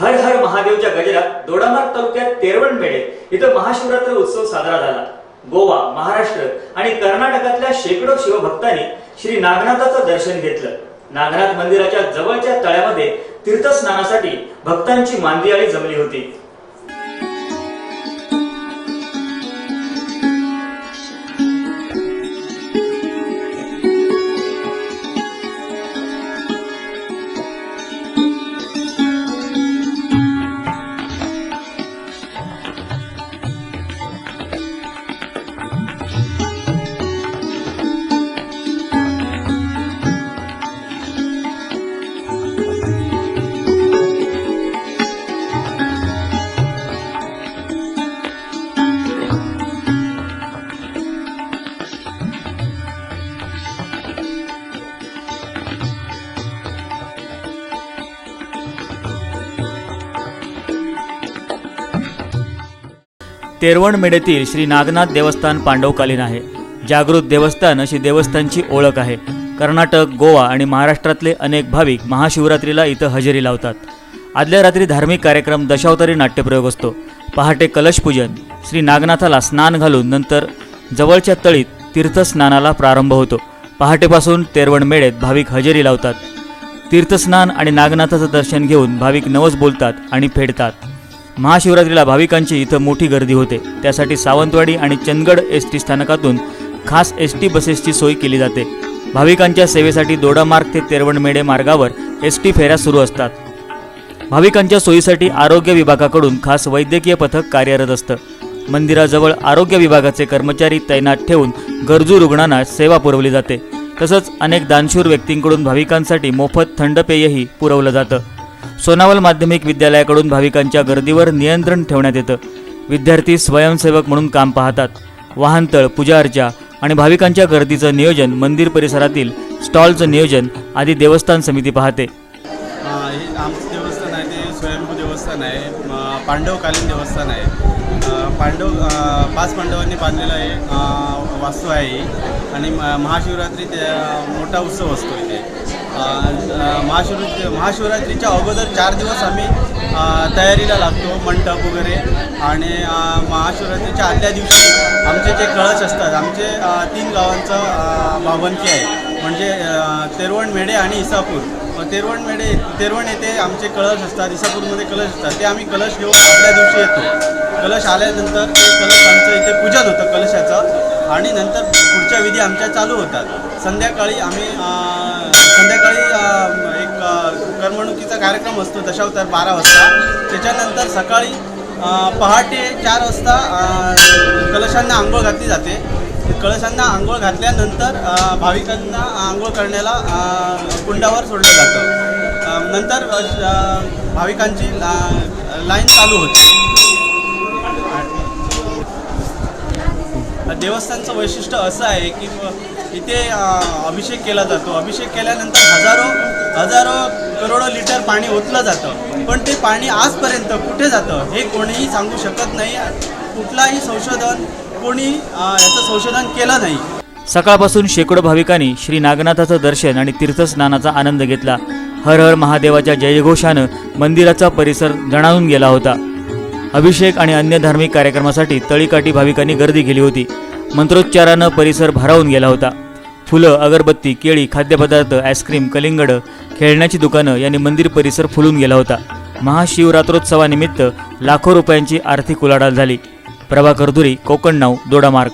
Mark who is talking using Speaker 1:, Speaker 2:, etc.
Speaker 1: हर हर महादेवच्या गजरात दोडामार्ग तालुक्यात तेरवण इथं महाशिवरात्र उत्सव साजरा झाला. गोवा महाराष्ट्र आणि कर्नाटकातल्या शेकडो शिवभक्तांनी श्री नागनाथाचं दर्शन घेतलं. नागनाथ मंदिराच्या जवळच्या तळ्यामध्ये तीर्थस्नानासाठी भक्तांची मांदियाळी जमली होती. तेरवण मेढेतील श्री नागनाथ देवस्थान पांडवकालीन आहे. जागृत देवस्थान अशी देवस्थानची ओळख आहे. कर्नाटक गोवा आणि महाराष्ट्रातले अनेक भाविक महाशिवरात्रीला इथं हजेरी लावतात. आदल्या रात्री धार्मिक कार्यक्रम दशावतारी नाट्यप्रयोग असतो. पहाटे कलशपूजन श्री नागनाथाला स्नान घालून नंतर जवळच्या तळीत तीर्थस्नानाला प्रारंभ होतो. पहाटेपासून तेरवण मेळेत भाविक हजेरी लावतात. तीर्थस्नान आणि नागनाथाचं दर्शन घेऊन भाविक नवस बोलतात आणि फेडतात. महाशिवरात्रीला भाविकांची इथं मोठी गर्दी होते. त्यासाठी सावंतवाडी आणि चंदगड एस टी स्थानकातून खास एस टी बसेसची सोय केली जाते. भाविकांच्या सेवेसाठी दोडामार्ग ते तेरवणमेढे मार्गावर एस टी फेऱ्या सुरू असतात. भाविकांच्या सोयीसाठी आरोग्य विभागाकडून खास वैद्यकीय पथक कार्यरत असतं. मंदिराजवळ आरोग्य विभागाचे कर्मचारी तैनात ठेवून गरजू रुग्णांना सेवा पुरवली जाते. तसंच अनेक दानशूर व्यक्तींकडून भाविकांसाठी मोफत थंड पेयही पुरवलं जातं. सोनावल माध्यमिक विद्यालयाकडून भाविकांच्या गर्दीवर नियंत्रण ठेवण्यात येतं. विद्यार्थी स्वयंसेवक म्हणून काम पाहतात. वाहनतळ पूजाअर्चा आणि भाविकांच्या गर्दीचं नियोजन मंदिर परिसरातील स्टॉलचं नियोजन आदी देवस्थान समिती पाहते.
Speaker 2: आमचं देवस्थान आहे ते स्वयंभू देवस्थान आहे पांडवकालीन देवस्थान आहे. पांडव पाच पांडवांनी बांधलेलं आहे वास्तू आहे आणि महाशिवरात्री मोठा उत्सव असतो इथे. महाशिवरात्री महाशिवरात्रीच्या अगोदर चार दिवस आम्ही तयारीला लागतो मंडप वगैरे. आणि महाशिवरात्रीच्या आदल्या दिवशी आमचे जे कळश असतात आमचे तीन गावांचं भावंकी आहे. म्हणजे तेरवण मेढे आणि इसापूर. तेरवण मेढे तेरवण येथे आमचे कळश असतात इसापूरमध्ये कलश असतात. ते आम्ही कलश घेऊन आदल्या दिवशी येतो. कलश आल्यानंतर ते कलश आमचं इथे पूजन होतं कलशाचं. आणि नंतर पुढच्या विधी आमच्या चालू होतात. संध्याकाळी आम्ही संध्याकाळी एक करमणुकीचा कार्यक्रम असतो दशावतार बारा वाजता. त्याच्यानंतर सकाळी पहाटे चार वाजता कलशांना आंघोळ घातली जाते. कळशांना आंघोळ घातल्यानंतर भाविकांना आंघोळ करण्याला कुंडावर सोडलं जातं. नंतर भाविकांची ला- लाईन चालू होते. देवस्थानचं वैशिष्ट्य असं आहे की इथे अभिषेक केला जातो. अभिषेक केल्यानंतर हजारो हजारो करोडो लिटर पाणी ओतलं जातं. पण ते पाणी आजपर्यंत कुठे जातं हे कोणीही सांगू शकत नाही. कुठलाही संशोधन कोणी याचं संशोधन केलं नाही.
Speaker 1: सकाळपासून शेकडो भाविकांनी श्री नागनाथाचं दर्शन आणि तीर्थस्नानाचा आनंद घेतला. हर हर महादेवाच्या जयघोषानं मंदिराचा परिसर जणावून गेला होता. अभिषेक आणि अन्य धार्मिक कार्यक्रमासाठी तळीकाठी भाविकांनी गर्दी केली होती. मंत्रोच्चारानं परिसर भारावून गेला होता. फुलं अगरबत्ती केळी खाद्यपदार्थ आईस्क्रीम कलिंगड खेळण्याची दुकानं यांनी मंदिर परिसर फुलून गेला होता. महाशिवरात्रोत्सवानिमित्त लाखो रुपयांची आर्थिक उलाढाल झाली. प्रभाकर धुरी कोकण नाव दोडामार्ग.